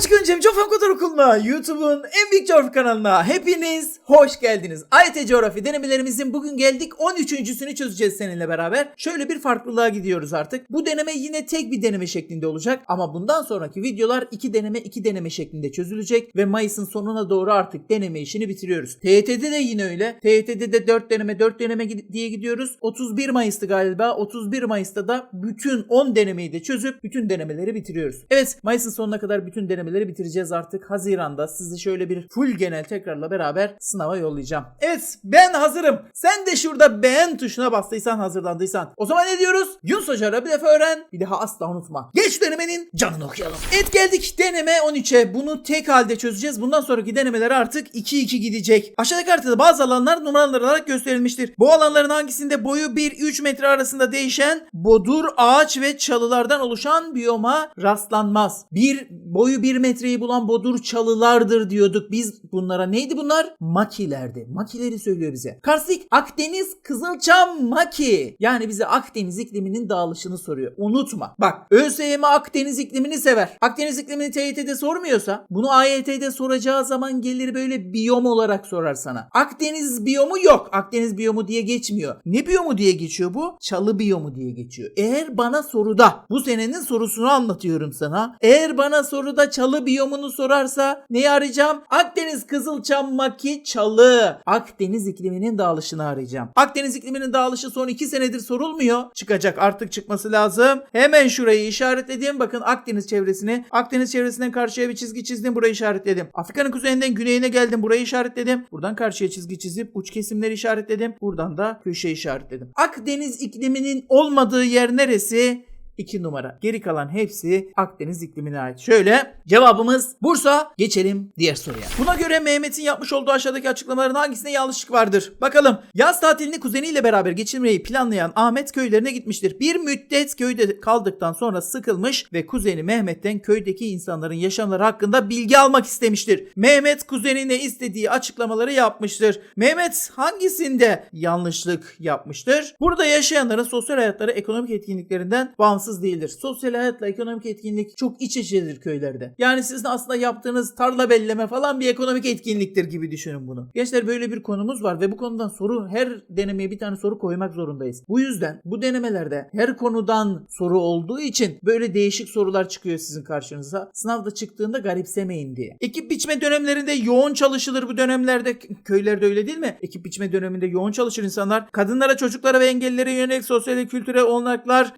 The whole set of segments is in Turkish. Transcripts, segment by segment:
It's good. Öncem Coğrafya Kadar Okulu'na, YouTube'un en büyük coğrafya kanalına hepiniz hoş geldiniz. AYT Coğrafya denemelerimizin bugün geldik 13.sünü çözeceğiz seninle beraber. Şöyle bir farklılığa gidiyoruz artık. Bu deneme yine tek bir deneme şeklinde olacak ama bundan sonraki videolar iki deneme iki deneme şeklinde çözülecek ve Mayıs'ın sonuna doğru artık deneme işini bitiriyoruz. TYT'de de yine öyle. TYT'de de 4 deneme 4 deneme diye gidiyoruz. 31 Mayıs'tı galiba. 31 Mayıs'ta da bütün 10 denemeyi de çözüp bütün denemeleri bitiriyoruz. Evet Mayıs'ın sonuna kadar bütün denemeleri bitireceğiz artık. Haziran'da sizi şöyle bir full genel tekrarla beraber sınava yollayacağım. Evet ben hazırım. Sen de şurada beğen tuşuna bastıysan hazırlandıysan. O zaman ne diyoruz? Yunus Hoca'yla bir defa öğren. Bir daha asla unutma. Geç denemenin canını okuyalım. Evet geldik deneme 13'e. Bunu tek halde çözeceğiz. Bundan sonraki denemeler artık 2-2 gidecek. Aşağıdaki haritada bazı alanlar numaralandırarak gösterilmiştir. Bu alanların hangisinde boyu 1-3 metre arasında değişen bodur, ağaç ve çalılardan oluşan biyoma rastlanmaz. Bir boyu 1 metreyi bulan bodur çalılardır diyorduk. Biz bunlara neydi bunlar? Makilerdi. Makileri söylüyor bize. Karstik Akdeniz Kızılçam Maki. Yani bize Akdeniz ikliminin dağılışını soruyor. Unutma. Bak ÖSYM Akdeniz iklimini sever. Akdeniz iklimini TYT'de sormuyorsa bunu AYT'de soracağı zaman gelir böyle biyom olarak sorar sana. Akdeniz biyomu yok. Akdeniz biyomu diye geçmiyor. Ne biyomu diye geçiyor bu? Çalı biyomu diye geçiyor. Eğer bana soruda bu senenin sorusunu anlatıyorum sana. Eğer bana soruda çalı biyomunu sorarsa neyi arayacağım? Akdeniz Kızılçam Maki Çalı. Akdeniz ikliminin dağılışını arayacağım. Akdeniz ikliminin dağılışı son 2 senedir sorulmuyor. Çıkacak artık çıkması lazım. Hemen şurayı işaretledim. Bakın Akdeniz çevresini. Akdeniz çevresinden karşıya bir çizgi çizdim. Burayı işaretledim. Afrika'nın kuzeyinden güneyine geldim. Burayı işaretledim. Buradan karşıya çizgi çizip uç kesimleri işaretledim. Buradan da köşe işaretledim. Akdeniz ikliminin olmadığı yer neresi? 2 numara. Geri kalan hepsi Akdeniz iklimine ait. Şöyle cevabımız Bursa. Geçelim diğer soruya. Buna göre Mehmet'in yapmış olduğu aşağıdaki açıklamaların hangisinde yanlışlık vardır? Bakalım. Yaz tatilini kuzeniyle beraber geçirmeyi planlayan Ahmet köylerine gitmiştir. Bir müddet köyde kaldıktan sonra sıkılmış ve kuzeni Mehmet'ten köydeki insanların yaşamları hakkında bilgi almak istemiştir. Mehmet kuzenine istediği açıklamaları yapmıştır. Mehmet hangisinde yanlışlık yapmıştır? Burada yaşayanların sosyal hayatları ekonomik etkinliklerinden bağımsız değildir. Sosyal hayatla ekonomik etkinlik çok iç içedir köylerde. Yani sizin aslında yaptığınız tarla belleme falan bir ekonomik etkinliktir gibi düşünün bunu. Gençler böyle bir konumuz var ve bu konudan soru her denemeye bir tane soru koymak zorundayız. Bu yüzden bu denemelerde her konudan soru olduğu için böyle değişik sorular çıkıyor sizin karşınıza. Sınavda çıktığında garipsemeyin diye. Ekip biçme dönemlerinde yoğun çalışılır bu dönemlerde. Köylerde öyle değil mi? Ekip biçme döneminde yoğun çalışır insanlar. Kadınlara, çocuklara ve engellilere yönelik sosyal ve kültürel olanaklar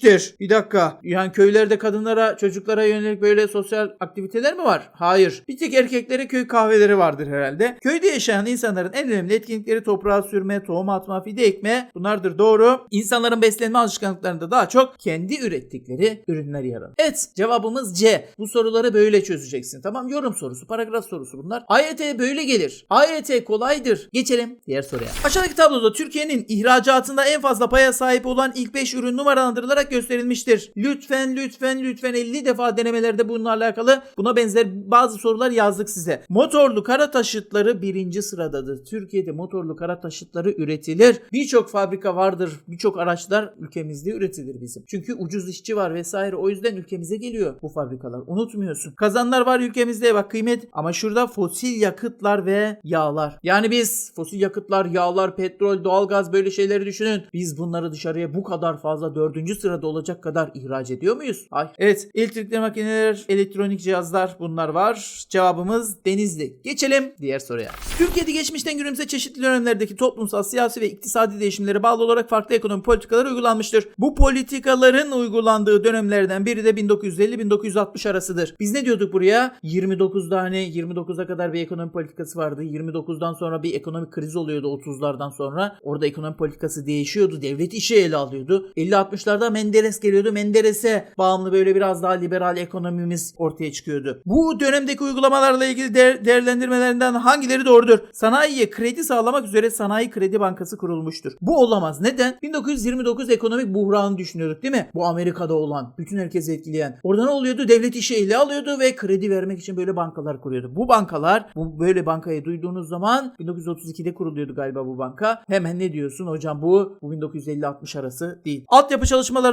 gelişmiştir. Bir dakika. Yani köylerde kadınlara, çocuklara yönelik böyle sosyal aktiviteler mi var? Hayır. Bir tek erkeklere köy kahveleri vardır herhalde. Köyde yaşayan insanların en önemli etkinlikleri toprağa sürme, tohum atma, fide ekme bunlardır doğru. İnsanların beslenme alışkanlıklarında daha çok kendi ürettikleri ürünler yer alır. Evet cevabımız C. Bu soruları böyle çözeceksin. Tamam yorum sorusu, paragraf sorusu bunlar. AYT böyle gelir. AYT kolaydır. Geçelim diğer soruya. Aşağıdaki tabloda Türkiye'nin ihracatında en fazla paya sahip olan ilk 5 ürün numaralandırılarak gösterilmiştir. Lütfen lütfen lütfen 50 defa denemelerde bununla alakalı buna benzer bazı sorular yazdık size. Motorlu kara taşıtları birinci sıradadır. Türkiye'de motorlu kara taşıtları üretilir. Birçok fabrika vardır. Birçok araçlar ülkemizde üretilir bizim. Çünkü ucuz işçi var vesaire. O yüzden ülkemize geliyor bu fabrikalar. Unutmuyorsun. Kazanlar var ülkemizde bak kıymet. Ama şurada fosil yakıtlar ve yağlar. Yani biz fosil yakıtlar, yağlar, petrol, doğalgaz böyle şeyleri düşünün. Biz bunları dışarıya bu kadar fazla dördüncü sırada olacak kadar ihraç ediyor muyuz? Ay. Evet. Elektrikli makineler, elektronik cihazlar bunlar var. Cevabımız Denizli. Geçelim diğer soruya. Türkiye'de geçmişten günümüze çeşitli dönemlerdeki toplumsal, siyasi ve iktisadi değişimlere bağlı olarak farklı ekonomi politikaları uygulanmıştır. Bu politikaların uygulandığı dönemlerden biri de 1950-1960 arasıdır. Biz ne diyorduk buraya? 29'da hani 29'a kadar bir ekonomi politikası vardı. 29'dan sonra bir ekonomik kriz oluyordu 30'lardan sonra. Orada ekonomi politikası değişiyordu. Devlet işi ele alıyordu. 50-60'larda Menderes geliyordu. Menderes'e bağımlı böyle biraz daha liberal ekonomimiz ortaya çıkıyordu. Bu dönemdeki uygulamalarla ilgili değer- değerlendirmelerinden hangileri doğrudur? Sanayiye kredi sağlamak üzere Sanayi Kredi Bankası kurulmuştur. Bu olamaz. Neden? 1929 ekonomik buhranı düşünüyorduk değil mi? Bu Amerika'da olan, bütün herkesi etkileyen. Orada ne oluyordu? Devlet işi ele alıyordu ve kredi vermek için böyle bankalar kuruyordu. Bu bankalar, bu böyle bankayı duyduğunuz zaman 1932'de kuruluyordu galiba bu banka. Hemen ne diyorsun hocam bu? Bu 1950-60 arası değil. Altyapı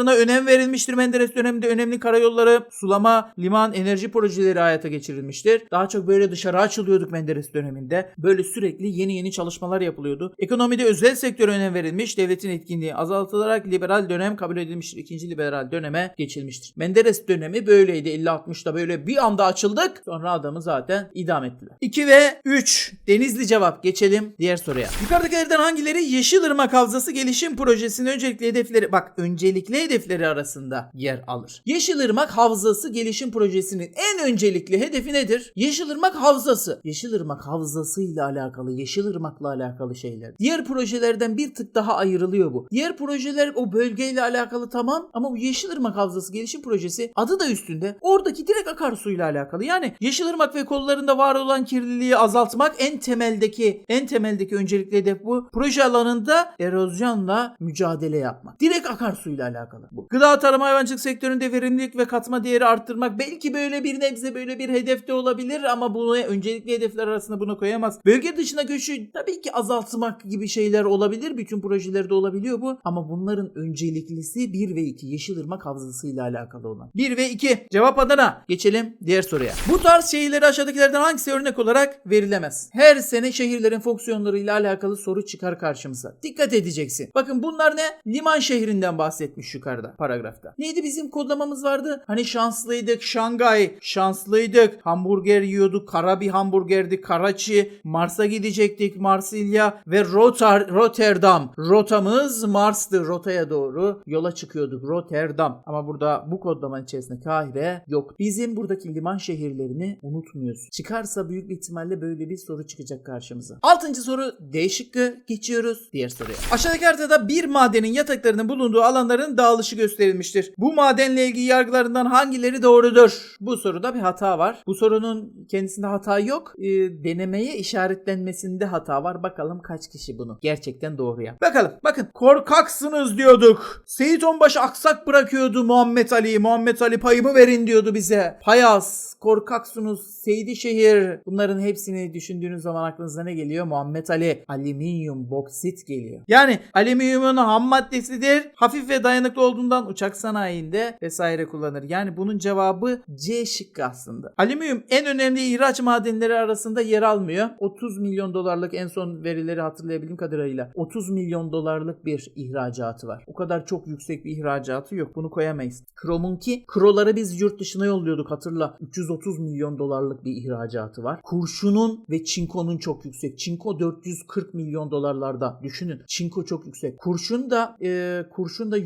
çalışmalarına önem verilmiştir. Menderes döneminde önemli karayolları, sulama, liman, enerji projeleri hayata geçirilmiştir. Daha çok böyle dışarı açılıyorduk Menderes döneminde. Böyle sürekli yeni yeni çalışmalar yapılıyordu. Ekonomide özel sektöre önem verilmiş. Devletin etkinliği azaltılarak liberal dönem kabul edilmiştir. İkinci liberal döneme geçilmiştir. Menderes dönemi böyleydi 50-60'da böyle bir anda açıldık. Sonra adamı zaten idam ettiler. 2 ve 3. Denizli cevap. Geçelim diğer soruya. Yukarıdakilerden hangileri Yeşilırmak Havzası Gelişim Projesi'nin öncelikli hedefleri bak öncelikli hedefleri arasında yer alır. Yeşilırmak Havzası Gelişim Projesi'nin en öncelikli hedefi nedir? Yeşilırmak Havzası. Yeşilırmak Havzası ile alakalı, Yeşilırmak'la alakalı şeyler. Diğer projelerden bir tık daha ayrılıyor bu. Diğer projeler o bölgeyle alakalı tamam ama bu Yeşilırmak Havzası Gelişim Projesi adı da üstünde. Oradaki direkt akarsuyla alakalı. Yani Yeşilırmak ve kollarında var olan kirliliği azaltmak en temeldeki en temeldeki öncelikli hedef bu. Proje alanında erozyonla mücadele yapmak. Direkt akarsuyla alakalı bu. Gıda tarım hayvancılık sektöründe verimlilik ve katma değeri arttırmak belki böyle bir nebze böyle bir hedef de olabilir ama bunu öncelikli hedefler arasında bunu koyamaz. Bölge dışına göçü tabii ki azaltmak gibi şeyler olabilir. Bütün projelerde olabiliyor bu. Ama bunların önceliklisi 1 ve 2 Yeşilırmak Havzası ile alakalı olan. 1 ve 2 cevap Adana. Geçelim diğer soruya. Bu tarz şehirleri aşağıdakilerden hangisi örnek olarak verilemez? Her sene şehirlerin fonksiyonlarıyla alakalı soru çıkar karşımıza. Dikkat edeceksin. Bakın bunlar ne? Liman şehrinden bahsetmiş yukarıda paragrafta. Neydi bizim kodlamamız vardı? Hani şanslıydık Şangay, şanslıydık. Hamburger yiyorduk. Kara bir hamburgerdi. Karaçi. Mars'a gidecektik. Marsilya ve Rotar, Rotterdam. Rotamız Mars'tı. Rotaya doğru yola çıkıyorduk. Rotterdam. Ama burada bu kodlamanın içerisinde Kahire yok. Bizim buradaki liman şehirlerini unutmuyoruz. Çıkarsa büyük ihtimalle böyle bir soru çıkacak karşımıza. Altıncı soru D şıkkı. Geçiyoruz diğer soruya. Aşağıdaki haritada bir madenin yataklarının bulunduğu alanların dağılışı gösterilmiştir. Bu madenle ilgili yargılarından hangileri doğrudur? Bu soruda bir hata var. Bu sorunun kendisinde hata yok. Ee, denemeye işaretlenmesinde hata var. Bakalım kaç kişi bunu gerçekten doğru yap. Bakalım. Bakın korkaksınız diyorduk. Seyit Onbaşı aksak bırakıyordu Muhammed Ali. Muhammed Ali payımı verin diyordu bize. Payas, korkaksınız, Seydişehir. Bunların hepsini düşündüğünüz zaman aklınıza ne geliyor? Muhammed Ali. Alüminyum, boksit geliyor. Yani alüminyumun ham maddesidir. Hafif ve dayanıklı olduğundan uçak sanayinde vesaire kullanır. Yani bunun cevabı C şıkkı aslında. Alüminyum en önemli ihraç madenleri arasında yer almıyor. 30 milyon dolarlık en son verileri hatırlayabildiğim kadarıyla 30 milyon dolarlık bir ihracatı var. O kadar çok yüksek bir ihracatı yok. Bunu koyamayız. Kromunki kroları biz yurt dışına yolluyorduk hatırla. 330 milyon dolarlık bir ihracatı var. Kurşunun ve çinkonun çok yüksek. Çinko 440 milyon dolarlarda. Düşünün. Çinko çok yüksek. Kurşun da e, kurşun da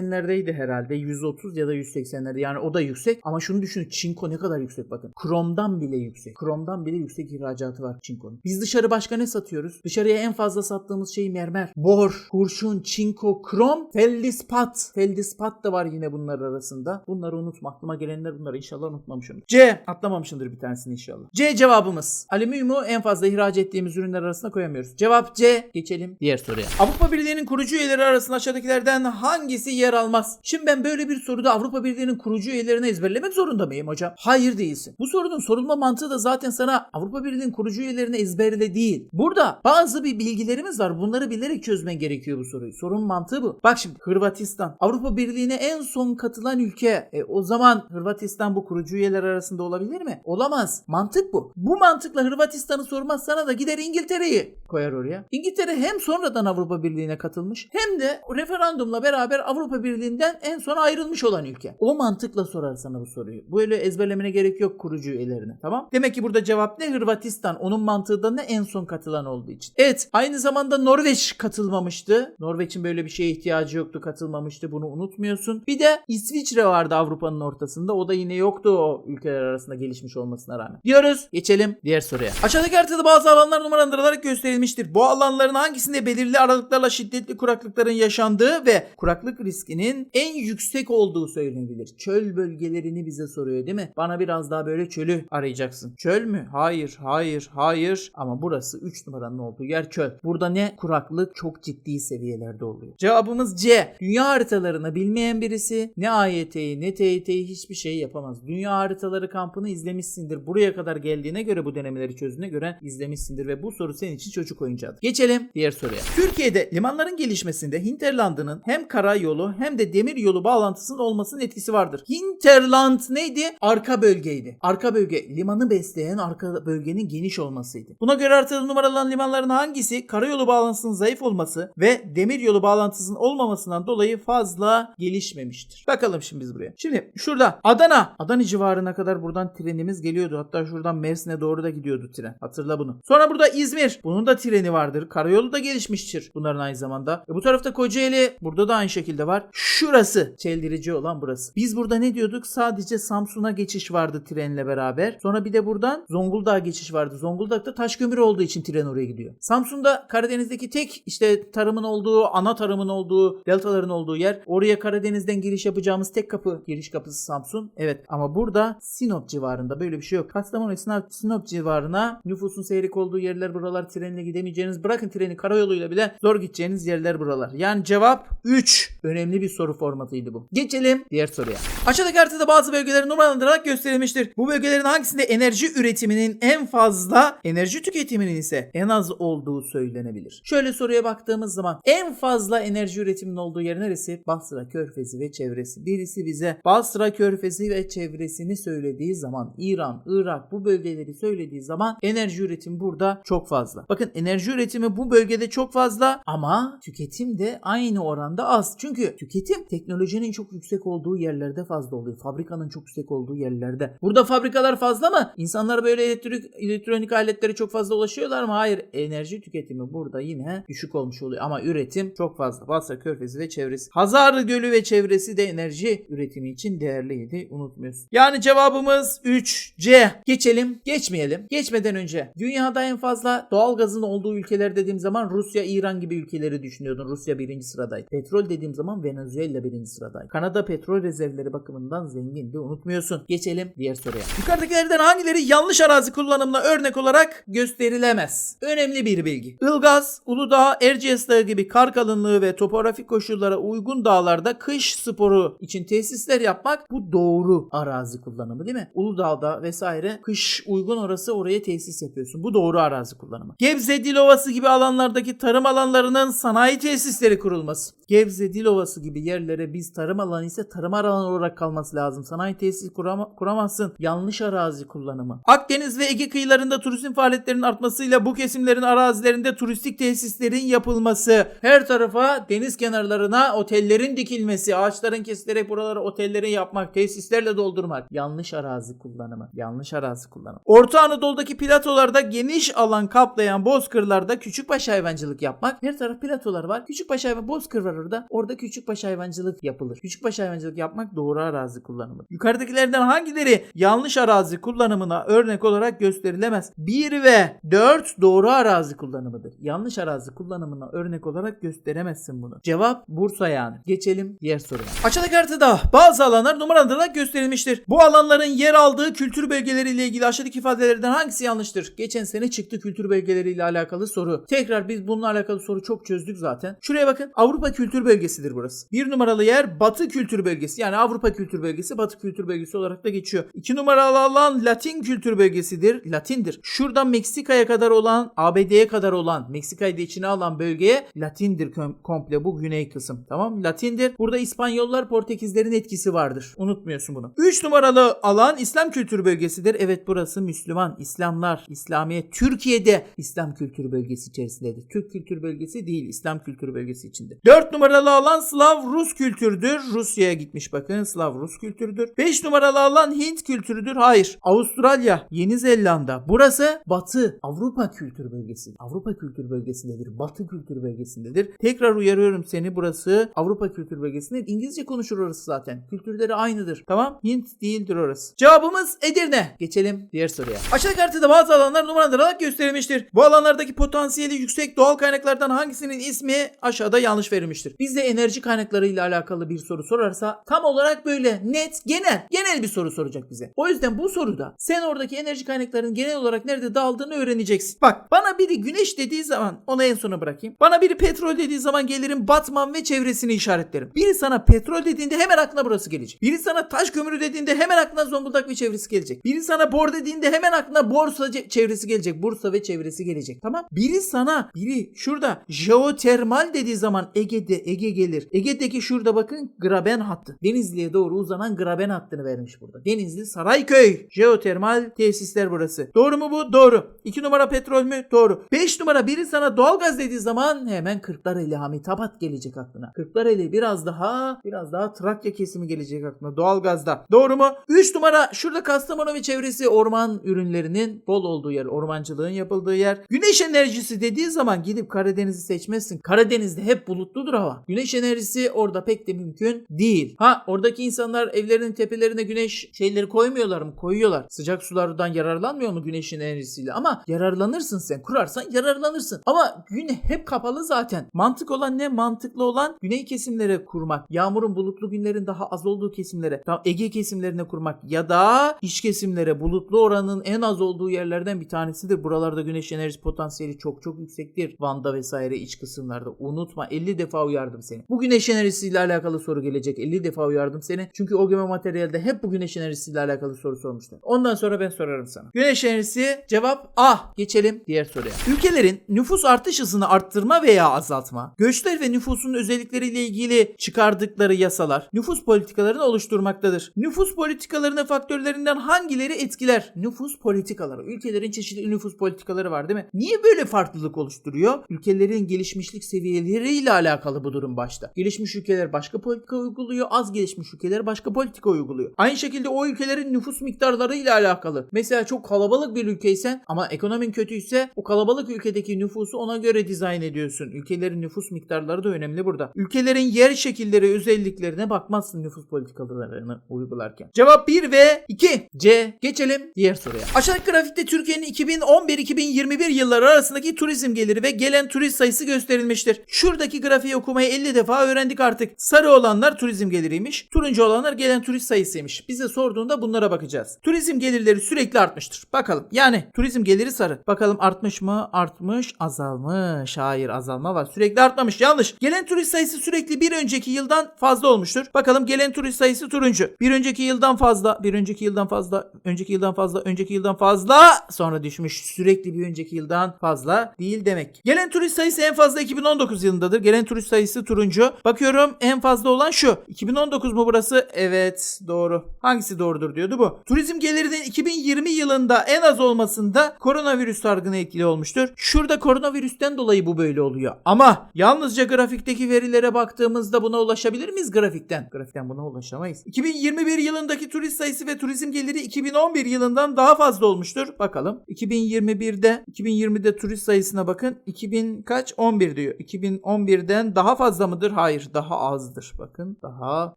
180'lerdeydi herhalde. 130 ya da 180'lerde. Yani o da yüksek. Ama şunu düşünün. Çinko ne kadar yüksek bakın. Kromdan bile yüksek. Kromdan bile yüksek ihracatı var çinkonun. Biz dışarı başka ne satıyoruz? Dışarıya en fazla sattığımız şey mermer. Bor, kurşun, çinko, krom, feldispat. Feldispat da var yine bunlar arasında. Bunları unutma. Aklıma gelenler bunları inşallah unutmamışım. C. Atlamamışımdır bir tanesini inşallah. C cevabımız. Alüminyumu en fazla ihraç ettiğimiz ürünler arasında koyamıyoruz. Cevap C. Geçelim diğer soruya. Avrupa Birliği'nin kurucu üyeleri arasında aşağıdakilerden hangisi yer almaz? Şimdi ben böyle bir soruda Avrupa Birliği'nin kurucu üyelerini ezberlemek zorunda mıyım hocam? Hayır değilsin. Bu sorunun sorulma mantığı da zaten sana Avrupa Birliği'nin kurucu üyelerini ezberle değil. Burada bazı bir bilgilerimiz var. Bunları bilerek çözmen gerekiyor bu soruyu. Sorun mantığı bu. Bak şimdi Hırvatistan Avrupa Birliği'ne en son katılan ülke. E, o zaman Hırvatistan bu kurucu üyeler arasında olabilir mi? Olamaz. Mantık bu. Bu mantıkla Hırvatistan'ı sormaz sana da gider İngiltere'yi koyar oraya. İngiltere hem sonradan Avrupa Birliği'ne katılmış hem de referandumla beraber Avrupa Birliği'nden en son ayrılmış olan ülke. O mantıkla sorar sana bu soruyu. Böyle ezberlemene gerek yok kurucu üyelerine. Tamam? Demek ki burada cevap ne? Hırvatistan. Onun mantığı da ne? En son katılan olduğu için. Evet. Aynı zamanda Norveç katılmamıştı. Norveç'in böyle bir şeye ihtiyacı yoktu. Katılmamıştı. Bunu unutmuyorsun. Bir de İsviçre vardı Avrupa'nın ortasında. O da yine yoktu o ülkeler arasında gelişmiş olmasına rağmen. Diyoruz. Geçelim diğer soruya. Aşağıdaki haritada bazı alanlar numaralandırılarak gösterilmiştir. Bu alanların hangisinde belirli aralıklarla şiddetli kuraklıkların yaşandığı ve kuraklık riskinin en yüksek olduğu söylenebilir. Çöl bölgelerini bize soruyor değil mi? Bana biraz daha böyle çölü arayacaksın. Çöl mü? Hayır, hayır, hayır. Ama burası 3 numaranın olduğu yer çöl. Burada ne? Kuraklık çok ciddi seviyelerde oluyor. Cevabımız C. Dünya haritalarını bilmeyen birisi ne AYT'yi ne TYT'yi hiçbir şey yapamaz. Dünya haritaları kampını izlemişsindir. Buraya kadar geldiğine göre bu denemeleri çözdüğüne göre izlemişsindir ve bu soru senin için çocuk oyuncağıdır. Geçelim diğer soruya. Türkiye'de limanların gelişmesinde Hinterland'ın hem karayolu hem de demir yolu bağlantısının olmasının etkisi vardır. Hinterland neydi? Arka bölgeydi. Arka bölge limanı besleyen arka bölgenin geniş olmasıydı. Buna göre haritada numaralan limanların hangisi karayolu bağlantısının zayıf olması ve demir yolu bağlantısının olmamasından dolayı fazla gelişmemiştir. Bakalım şimdi biz buraya. Şimdi şurada Adana. Adana civarına kadar buradan trenimiz geliyordu. Hatta şuradan Mersin'e doğru da gidiyordu tren. Hatırla bunu. Sonra burada İzmir. Bunun da treni vardır. Karayolu da gelişmiştir bunların aynı zamanda. E bu tarafta Kocaeli. Burada da aynı şekilde var. Şurası çeldirici olan burası. Biz burada ne diyorduk? Sadece Samsun'a geçiş vardı trenle beraber. Sonra bir de buradan Zonguldak'a geçiş vardı. Zonguldak'ta taş kömür olduğu için tren oraya gidiyor. Samsun'da Karadeniz'deki tek işte tarımın olduğu, ana tarımın olduğu, deltaların olduğu yer. Oraya Karadeniz'den giriş yapacağımız tek kapı, giriş kapısı Samsun. Evet ama burada Sinop civarında böyle bir şey yok. Kastamonu, Sinop, Sinop civarına nüfusun seyrek olduğu yerler buralar trenle gidemeyeceğiniz bırakın treni karayoluyla bile zor gideceğiniz yerler buralar. Yani cevap 3. Önemli bir soru formatıydı bu. Geçelim diğer soruya. Aşağıdaki haritada bazı bölgeler numaralandırarak gösterilmiştir. Bu bölgelerin hangisinde enerji üretiminin en fazla, enerji tüketiminin ise en az olduğu söylenebilir. Şöyle soruya baktığımız zaman en fazla enerji üretiminin olduğu yer neresi? Basra Körfezi ve çevresi. Birisi bize Basra Körfezi ve çevresini söylediği zaman İran, Irak bu bölgeleri söylediği zaman enerji üretimi burada çok fazla. Bakın enerji üretimi bu bölgede çok fazla ama tüketim de aynı oranda az. Çünkü tüketim teknolojinin çok yüksek olduğu yerlerde fazla oluyor. Fabrikanın çok yüksek olduğu yerlerde. Burada fabrikalar fazla mı? İnsanlar böyle elektrik, elektronik aletlere çok fazla ulaşıyorlar mı? Hayır. Enerji tüketimi burada yine düşük olmuş oluyor. Ama üretim çok fazla. Basra Körfezi ve çevresi. Hazar Gölü ve çevresi de enerji üretimi için değerliydi. Unutmuyorsun. Yani cevabımız 3C. Geçelim. Geçmeyelim. Geçmeden önce dünyada en fazla doğal gazın olduğu ülkeler dediğim zaman Rusya, İran gibi ülkeleri düşünüyordun. Rusya birinci sıradaydı. Petrol dediğim zaman Venezuela birinci sıradaydı. Kanada petrol rezervleri bakımından zengindi. Unutmuyorsun. Geçelim diğer soruya. Yukarıdakilerden hangileri yanlış arazi kullanımına örnek olarak gösterilemez? Önemli bir bilgi. Ilgaz, Uludağ, Erciyes Dağı gibi kar kalınlığı ve topografik koşullara uygun dağlarda kış sporu için tesisler yapmak bu doğru arazi kullanımı değil mi? Uludağ'da vesaire kış uygun orası oraya tesis yapıyorsun. Bu doğru arazi kullanımı. Gebze, Dilovası gibi alanlardaki tarım alanlarının sanayi tesisleri kurulması. Gebze, Dilovası gibi yerlere biz tarım alanı ise tarım alanı olarak kalması lazım. Sanayi tesis kurama- kuramazsın. Yanlış arazi kullanımı. Akdeniz ve Ege kıyılarında turizm faaliyetlerinin artmasıyla bu kesimlerin arazilerinde turistik tesislerin yapılması. Her tarafa deniz kenarlarına otellerin dikilmesi, ağaçların kesilerek buralara otelleri yapmak, tesislerle doldurmak. Yanlış arazi kullanımı. Yanlış arazi kullanımı. Orta Anadolu'daki platolarda geniş alan kaplayan bozkırlarda küçükbaş hayvancılık yapmak. Her taraf platolar var. Küçükbaş hayvan bozkır var orada. Orada küçükbaş hayvancılık yapılır. Küçükbaş hayvancılık yapmak doğru arazi kullanımı. Yukarıdakilerden hangileri yanlış arazi kullanımına örnek olarak gösterilemez? 1 ve 4 doğru arazi kullanımıdır. Yanlış arazi kullanımına örnek olarak gösteremezsin bunu. Cevap Bursa yani. Geçelim diğer soruya. Aşağıdaki haritada bazı alanlar numaralandırarak gösterilmiştir. Bu alanların yer aldığı kültür bölgeleriyle ilgili aşağıdaki ifadelerden hangisi yanlıştır? Geçen sene çıktı kültür bölgeleriyle alakalı soru. Tekrar biz bununla alakalı soru çok çözdük zaten. Şuraya bakın. Avrupa kültür bölgesidir burası. Bir numaralı yer Batı kültür bölgesi. Yani Avrupa kültür bölgesi Batı kültür bölgesi olarak da geçiyor. İki numaralı alan Latin kültür bölgesidir. Latindir. Şuradan Meksika'ya kadar olan, ABD'ye kadar olan, Meksika'yı da içine alan bölgeye Latindir kom- komple bu güney kısım. Tamam Latindir. Burada İspanyollar, Portekizlerin etkisi vardır. Unutmuyorsun bunu. 3 numaralı alan İslam kültür bölgesidir. Evet burası Müslüman, İslamlar, İslamiyet. Türkiye'de İslam kültür bölgesi içerisindedir. Türk kültür bölgesi değil, İslam kültür bölgesi içinde. 4 numaralı alan Slav Rus kültürdür. Rusya'ya gitmiş bakın. Slav Rus kültürüdür. 5 numaralı alan Hint kültürüdür. Hayır. Avustralya, Yeni Zelanda. Burası Batı Avrupa kültür bölgesi. Avrupa kültür bölgesindedir. Batı kültür bölgesindedir. Tekrar uyarıyorum seni burası Avrupa kültür bölgesinde. İngilizce konuşur orası zaten. Kültürleri aynıdır. Tamam? Hint değildir orası. Cevabımız Edirne. Geçelim diğer soruya. Aşağıdaki haritada bazı alanlar numaralandırarak gösterilmiştir. Bu alanlardaki potansiyeli yüksek doğal kaynaklardan hangisinin ismi aşağıda yanlış verilmiştir. Bizde enerji kaynaklarıyla alakalı bir soru sorarsa tam olarak böyle net, genel, genel bir soru soracak bize. O yüzden bu soruda sen oradaki enerji kaynaklarının genel olarak nerede aldığını öğreneceksin. Bak bana biri güneş dediği zaman onu en sona bırakayım. Bana biri petrol dediği zaman gelirim Batman ve çevresini işaretlerim. Biri sana petrol dediğinde hemen aklına burası gelecek. Biri sana taş kömürü dediğinde hemen aklına Zonguldak ve çevresi gelecek. Biri sana bor dediğinde hemen aklına Borsa çevresi gelecek. Bursa ve çevresi gelecek. Tamam? Biri sana biri şurada jeotermal dediği zaman Ege'de Ege gelir. Ege'deki şurada bakın Graben hattı. Denizli'ye doğru uzanan Graben hattını vermiş burada. Denizli Sarayköy jeotermal tesisler burası. Doğru mu bu? Doğru. 2 numara petrol mü? Doğru. 5 numara biri sana doğalgaz dediği zaman hemen Kırklareli Hamitabat gelecek aklına. Kırklareli biraz daha biraz daha Trakya kesimi gelecek aklına doğalgazda. Doğru mu? 3 numara şurada Kastamonu ve çevresi orman ürünlerinin bol olduğu yer. Ormancılığın yapıldığı yer. Güneş enerjisi dediği zaman gidip Karadeniz'i seçmezsin. Karadeniz'de hep bulutludur hava. Güneş enerjisi orada pek de mümkün değil. Ha oradaki insanlar evlerinin tepelerine güneş şeyleri koymuyorlar mı? Koyuyorlar. Sıcak sulardan yararlanmıyor mu güneşin enerjisiyle? Ama yararlanırsın sen. Kurarsan yararlanırsın. Ama gün hep kapalı zaten. Mantık olan ne? Mantıklı olan güney kesimlere kurmak. Yağmurun bulutlu günlerin daha az olduğu kesimlere. Ege kesimlerine kurmak ya da iç kesimlere bulutlu oranın en az olduğu yerlerden bir tanesidir. Buralarda güneş enerjisi potansiyeli çok çok yüksektir. Van'da vesaire iç kısımlarda. Unutma 50 defa uyardım seni. Bu güneş enerjisiyle alakalı soru gelecek. 50 defa uyardım seni. Çünkü o göme materyalde hep bu güneş enerjisiyle alakalı soru sormuşlar. Ondan sonra ben sorarım sana. Güneş enerjisi cevap A. Geçelim diğer soruya. Ülkelerin nüfus artış hızını arttırma veya azaltma, göçler ve nüfusun özellikleriyle ilgili çıkardıkları yasalar nüfus politikalarını oluşturmaktadır. Nüfus politikalarının faktörlerinden hangileri etkiler? Nüfus politikaları. Ülkelerin çeşitli nüfus politikaları var değil mi? Niye böyle farklılık oluşturuyor? Ülkelerin gelişmişlik seviyeleriyle alakalı bu durum başta. Gelişmiş ülkeler başka politika uyguluyor, az gelişmiş ülkeler başka politika uyguluyor. Aynı şekilde o ülkelerin nüfus miktarlarıyla alakalı. Mesela çok kalabalık bir ülkeysen ama ekonomin kötüyse o kalabalık ülkedeki nüfusu ona göre dizayn ediyorsun. Ülkelerin nüfus miktarları da önemli burada. Ülkelerin yer şekilleri özelliklerine bakmazsın nüfus politikalarını uygularken. Cevap 1 ve 2. C. Geçelim diğer soruya. Aşağıdaki grafikte Türkiye'nin 2011-2021 yılları arasındaki turizm geliri ve gelen turist sayısı gösterilmiştir. Şuradaki grafiği okumayı 50 defa öğrendik artık. Sarı olanlar turizm geliriymiş. Turuncu olanlar gelen turist sayısıymış. Bize sorduğunda bunlara bakacağız. Turizm gelirleri sürekli artmıştır. Bakalım. Yani turizm geliri sarı. Bakalım artmış mı? Artmış. Azalmış. Hayır azalma var. Sürekli artmamış. Yanlış. Gelen turist sayısı sürekli bir önceki yıldan fazla olmuştur. Bakalım gelen turist sayısı turuncu. Bir önceki yıldan fazla. Bir önceki yıldan fazla. Önceki yıldan fazla. Önceki yıldan fazla. Sonra düşmüş. Sürekli bir önceki yıldan fazla değil demek. Gelen turist sayısı en fazla 2019 yılındadır. Gelen turist sayısı turuncu. Bakıyorum en fazla olan şu. 2019 mu burası? Evet doğru. Hangisi doğrudur diyordu bu. Turizm gelirinin 2020 yılında en az olmasında koronavirüs salgını etkili olmuştur. Şurada koronavirüsten dolayı bu böyle oluyor. Ama yalnızca grafikteki verilere baktığımızda buna ulaşabilir miyiz grafikten? Grafikten buna ulaşamayız. 2021 yılındaki turist sayısı ve turizm geliri 2011 yılından daha fazla olmuştur. Bakalım. 2021'de 2020'de turist sayısına bakın. 2000 kaç? 11 diyor. 2011'den daha fazla mıdır? Hayır, daha azdır. Bakın, daha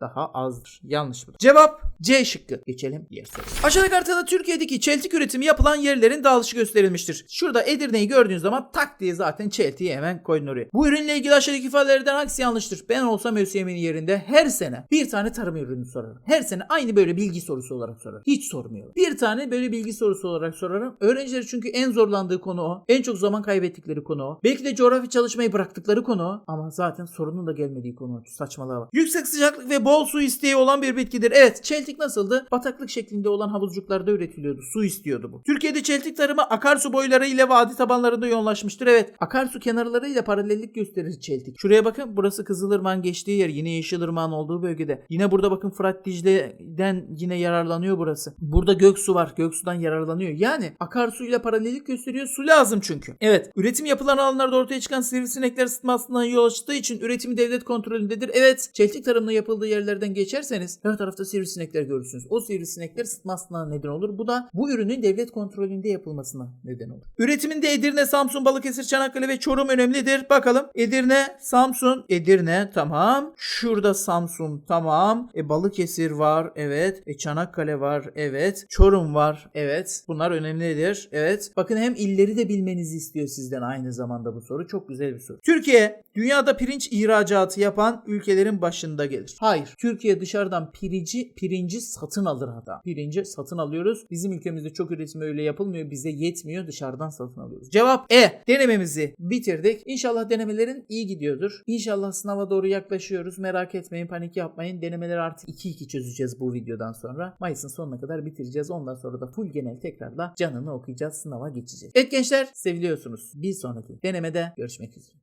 daha azdır. Yanlış bu. Cevap C şıkkı. Geçelim diğer. Aşağıdaki haritada Türkiye'deki çeltik üretimi yapılan yerlerin dağılışı gösterilmiştir. Şurada Edirne'yi gördüğünüz zaman tak diye zaten çeltiği hemen koydun oraya. Bu ürünle ilgili aşağıdaki ifadelerden hangisi yanlıştır? Ben olsam ÖSYM'nin yerinde her sene bir tane tarım ürünü sorarım. Her sene aynı böyle bilgi sorusu olarak sorarım. Hiç sormuyorum. Bir tane böyle bilgi sorusu olarak sorarım. Öğrenciler çünkü en zorlandığı konu o. En çok zaman kaybettikleri konu o. Belki de coğrafi çalışmayı bıraktıkları konu o. Ama zaten sorunun da gelmediği konu o. Saçmalığa bak. Yüksek sıcaklık ve bol su isteği olan bir bitkidir. Evet çeltik nasıldı? Bataklık şeklinde olan havuzcuklarda üretiliyordu. Su istiyordu bu. Türkiye'de çeltik tarımı akarsu boyları ile vadi tabanlarında yoğunlaşmıştır. Evet akarsu kenarlarıyla paralellik gösterir çeltik. Şuraya bakın burası Kızılırmak'ın geçtiği yer. Yine Yeşilırmak'ın olduğu bölgede. Yine burada bakın Fırat Dicle'den yine yararlanıyor burası. Burada Göksu var. Göksu'dan yararlanıyor. Yani akarsuyla paralellik gösteriyor. Su lazım çünkü. Evet. Üretim yapılan alanlarda ortaya çıkan sivrisinekler ısıtmasından yol açtığı için üretimi devlet kontrolündedir. Evet. Çeltik tarımının yapıldığı yerlerden geçerseniz her tarafta sivrisinekler görürsünüz. O sivrisinekler ısıtmasına neden olur. Bu da bu ürünün devlet kontrolünde yapılmasına neden olur. Üretiminde Edirne, Samsun, Balıkesir, Çanakkale ve Çorum önemlidir. Bakalım. Edirne, Samsun, Edirne tamam. Şurada Samsun tamam. E Balıkesir var evet. E Çanakkale var evet. Çorum var evet. Bunlar önemlidir. Evet. Bakın hem illeri de bilmenizi istiyor sizden aynı zamanda bu soru. Çok güzel bir soru. Türkiye dünyada pirinç ihracatı yapan ülkelerin başında gelir. Hayır. Türkiye dışarıdan pirinci pirinci satın alır hatta. Pirinci satın alıyoruz. Bizim ülkemizde çok üretimi öyle yapılmıyor bize yetmiyor dışarıdan satın alıyoruz. Cevap E. Denememizi bitirdik. İnşallah denemelerin iyi gidiyordur. İnşallah sınava doğru yaklaşıyoruz. Merak etmeyin panik yapmayın. Denemeleri artık 2-2 çözeceğiz bu videodan sonra. Mayıs'ın sonuna kadar bitireceğiz. Ondan sonra da full genel tekrarla canını okuyacağız. Sınava geçeceğiz. Evet gençler seviliyorsunuz. Bir sonraki denemede görüşmek üzere.